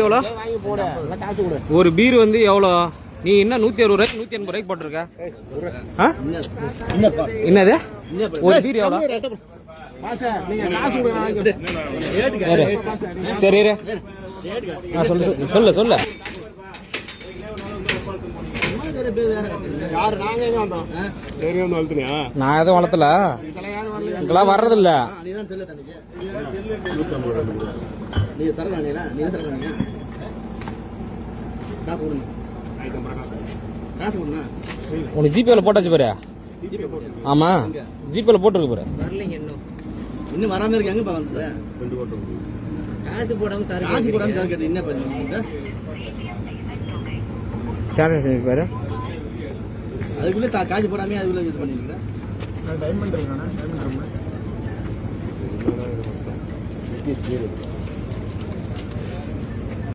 எவ்வளோ? ஒரு பீர் வந்து எவ்வளோ? நீ என்ன நூற்றி அறுபது ரூபாய்க்கு நூற்றி எண்பது ரூபாய்க்கு போட்டிருக்க? ஆ? என்னது? ஒரு பீர் எவ்வளோ? நான் சரி சொல்லு சொல்லு, சொல்லு நான் எதுவும் வளர்த்தல. இதெல்லாம் வர்றதில்ல. நீங்க சரவாணியா நீங்க சரவாணியா காசு கொடுங்க. காசு கொடுங்க. உனக்கு ஜிபேல போட்டாச்சு பாரு. ஆமா. ஜிபேல போட்டிருக்கு பாரு. வரலைங்க இன்னும். இன்னும் வராம இருக்கு எங்க பாங்க காசு போடாம சார் காசு போடாம சார் கேட்டு என்ன பண்ணுங்க செஞ்சு பாரு? அதுக்குள்ள தா- காசு போடாம அதுக்குள்ள இது பண்ணிருக்கேன் டைமண்ட் இருக்கானே டைமண்ட்